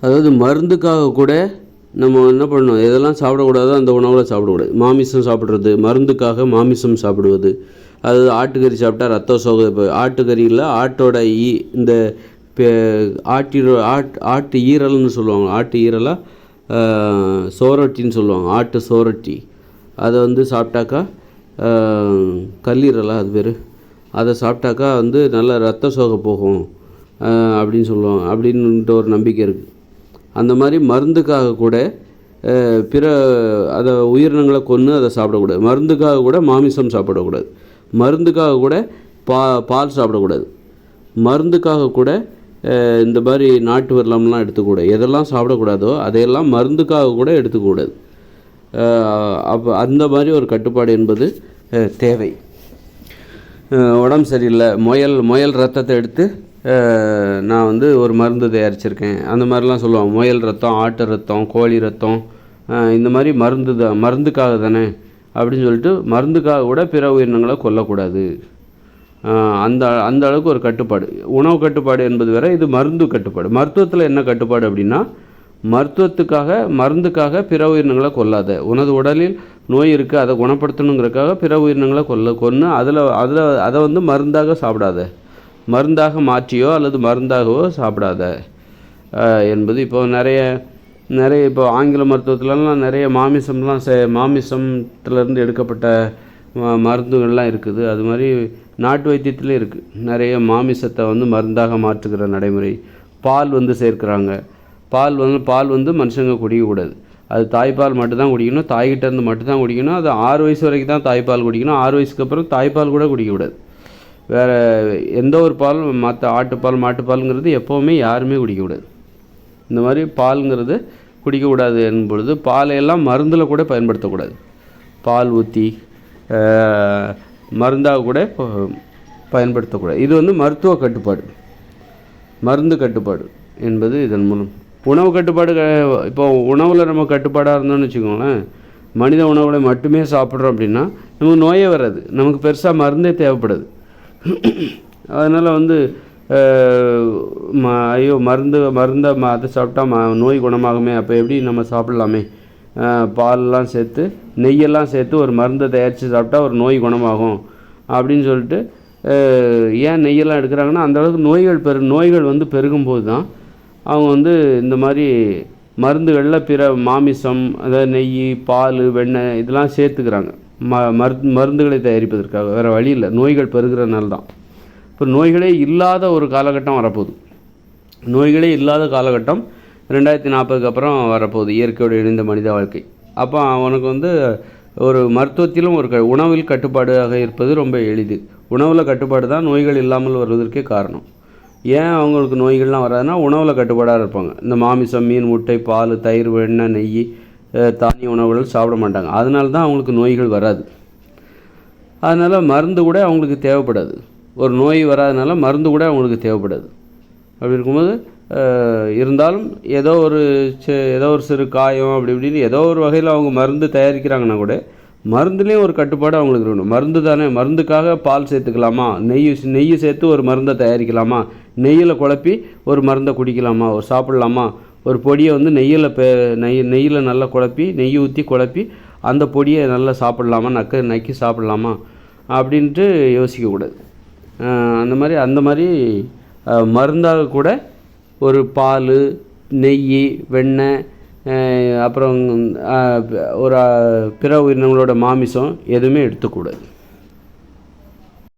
அதாவது மருந்துக்காக கூட நம்ம என்ன பண்ணணும்? எதெல்லாம் சாப்பிடக்கூடாதோ அந்த உணவில் சாப்பிடக்கூடாது. மாமிசம் சாப்பிட்றது மருந்துக்காக மாமிசம் சாப்பிடுவது. அதாவது ஆட்டுக்கறி சாப்பிட்டா ரத்த சோகை இப்போ ஆட்டுக்கறியில் ஆட்டோட ஈ இந்த பெ- ஆட் ஆட்டு ஈரல்னு சொல்லுவாங்க. ஆட்டு ஈரலாக சோரட்டின்னு சொல்லுவாங்க. ஆட்டு சோரட்டி. அதை வந்து சாப்பிட்டாக்கா கல்லீரலாக அது பேர். அதை சாப்பிட்டாக்கா வந்து நல்ல ரத்த சோகை போகும். அப்படின்னு சொல்லுவாங்க. அப்படின்ட்டு ஒரு நம்பிக்கை இருக்குது அந்த மாதிரி மருந்துக்காக கூட பிற அதை உயிரினங்களை கொன்று அதை சாப்பிடக்கூடாது. மருந்துக்காக கூட மாமிசம் சாப்பிடக்கூடாது. மருந்துக்காக கூட பா பால் சாப்பிடக்கூடாது. மருந்துக்காக கூட இந்த மாதிரி நாட்டு வரலாம்லாம் எடுத்துக்கூடாது. எதெல்லாம் சாப்பிடக்கூடாதோ அதையெல்லாம் மருந்துக்காக கூட எடுத்துக்கூடாது. அப்போ அந்த மாதிரி ஒரு கட்டுப்பாடு என்பது தேவை. உடம்பு சரியில்லை. முயல் முயல் ரத்தத்தை எடுத்து நான் வந்து ஒரு மருந்து தயாரிச்சிருக்கேன். அந்த மாதிரிலாம் சொல்லுவாங்க. முயல் ரத்தம் ஆட்டு ரத்தம் கோழி ரத்தம் இந்த மாதிரி மருந்து தான் மருந்துக்காக தானே அப்படின்னு சொல்லிட்டு மருந்துக்காக கூட பிற உயிரினங்களை கொல்லக்கூடாது. அந்த அந்த அளவுக்கு ஒரு கட்டுப்பாடு. உணவு கட்டுப்பாடு என்பது வேற இது மருந்து கட்டுப்பாடு. மருத்துவத்தில் என்ன கட்டுப்பாடு அப்படின்னா மருத்துவத்துக்காக மருந்துக்காக பிற உயிரினங்களை கொல்லாத. உனது உடலில் நோய் இருக்குது அதை குணப்படுத்தணுங்கிறக்காக பிற உயிரினங்களை கொல்ல கொன்று அதில் அதில் அதை வந்து மருந்தாக சாப்பிடாத. மருந்தாக மாற்றியோ அல்லது மருந்தாகவோ சாப்பிடாத என்பது இப்போ நிறைய நிறைய இப்போ ஆங்கில மருத்துவத்துலலாம் நிறைய மாமிசம்லாம் சே மாமிசத்துலேருந்து எடுக்கப்பட்ட ம- மருந்துகள்லாம் இருக்குது. அது மாதிரி நாட்டு வைத்தியத்துலேயும் இருக்குது நிறைய மாமிசத்தை வந்து மருந்தாக மாற்றுகிற நடைமுறை. பால் வந்து சேர்க்குறாங்க. பால் வந்து பால் வந்து மனுஷங்க குடிக்கக்கூடாது. அது தாய்ப்பால் மட்டும்தான் குடிக்கணும். தாய்கிட்டேருந்து மட்டும்தான் குடிக்கணும். அது ஆறு வயசு வரைக்கும் தான் தாய்ப்பால் குடிக்கணும். ஆறு வயசுக்கு அப்புறம் தாய்ப்பால் கூட குடிக்கக்கூடாது. வேறு எந்த ஒரு பால் மற்ற ஆட்டுப்பால் மாட்டுப்பாலுங்கிறது எப்போவுமே யாருமே குடிக்கக்கூடாது இந்த மாதிரி பால்ங்கிறது குடிக்கக்கூடாது என்பொழுது பாலையெல்லாம் மருந்தில் கூட பயன்படுத்தக்கூடாது பால் ஊற்றி மருந்தாக கூட பயன்படுத்தக்கூடாது இது வந்து மருத்துவ கட்டுப்பாடு. மருந்து கட்டுப்பாடு என்பது இதன் மூலம். உணவு கட்டுப்பாடு க- இப்போ உணவில் நம்ம கட்டுப்பாடாக இருந்தோம்னு வச்சுக்கோங்களேன் மனித உணவுகளை மட்டுமே சாப்பிட்றோம் அப்படின்னா நமக்கு நோயே வராது. நமக்கு பெருசாக மருந்தே தேவைப்படுது. அதனால் வந்து ம ஐயோ மருந்து மருந்தை ம அதை சாப்பிட்டா ம நோய் குணமாகுமே அப்போ எப்படி நம்ம சாப்பிட்லாமே? பால்லாம் சேர்த்து நெய்யெல்லாம் சேர்த்து ஒரு மருந்தை தயாரித்து சாப்பிட்டா ஒரு நோய் குணமாகும் அப்படின்னு சொல்லிட்டு ஏன் நெய்யெல்லாம் எடுக்கிறாங்கன்னா அந்த அளவுக்கு நோய்கள் பெரு நோய்கள் வந்து பெருகும்போது தான் அவங்க வந்து இந்த மாதிரி மருந்துகளில் பிற மாமிசம் அதாவது நெய் பால் வெண்ணெய் இதெல்லாம் சேர்த்துக்கிறாங்க. ம மருந்து மருந்துகளை தயாரிப்பதற்காக. வேறு வழி இல்லை. நோய்கள் பெருகிறனால தான் இப்போ நோய்களே இல்லாத ஒரு காலகட்டம் வரப்போகுது. நோய்களே இல்லாத காலகட்டம் ரெண்டாயிரத்தி நாற்பதுக்கு அப்புறம் வரப்போகுது. இயற்கையோடு இணைந்த மனித வாழ்க்கை. அப்போ அவனுக்கு வந்து ஒரு மருத்துவத்திலும் ஒரு க உணவில் கட்டுப்பாடாக இருப்பது ரொம்ப எளிது. உணவில் கட்டுப்பாடு தான் நோய்கள் இல்லாமல் வருவதற்கே காரணம். ஏன் அவங்களுக்கு நோய்கள்லாம் வராதுன்னா உணவில் கட்டுப்பாடாக இருப்பாங்க. இந்த மாமிசம் மீன் முட்டை பால் தயிர் வெண்ணெய் நெய் தானிய உணவுகள் சாப்பிட மாட்டாங்க. அதனால தான் அவங்களுக்கு நோய்கள் வராது. அதனால் மருந்து கூட அவங்களுக்கு தேவைப்படாது. ஒரு நோய் வராதனால மருந்து கூட அவங்களுக்கு தேவைப்படாது. அப்படி இருக்கும்போது இருந்தாலும் ஏதோ ஒரு ஏதோ ஒரு சிறு காயம் அப்படி இப்படின்னு ஏதோ ஒரு வகையில் அவங்க மருந்து தயாரிக்கிறாங்கன்னா கூட மருந்துலேயும் ஒரு கட்டுப்பாடு அவங்களுக்கு இருக்கணும். மருந்து தானே மருந்துக்காக பால் சேர்த்துக்கலாமா? நெய் நெய் சேர்த்து ஒரு மருந்தை தயாரிக்கலாமா? நெய்யில் குழப்பி ஒரு மருந்தை குடிக்கலாமா? ஒரு சாப்பிட்லாமா? ஒரு பொடியை வந்து நெய்யில் பெ நெய் நெய்யில் நல்லா குழப்பி நெய் ஊற்றி குழப்பி அந்த பொடியை நல்லா சாப்பிட்லாமா நக்க நக்கி சாப்பிட்லாமா அப்படின்ட்டு யோசிக்கக்கூடாது. அந்த மாதிரி அந்த மாதிரி மருந்தாக கூட ஒரு பால் நெய் வெண்ணெய் அப்புறம் ஒரு பிற உயிரினங்களோட மாமிசம் எதுவுமே எடுத்துக்கூடாது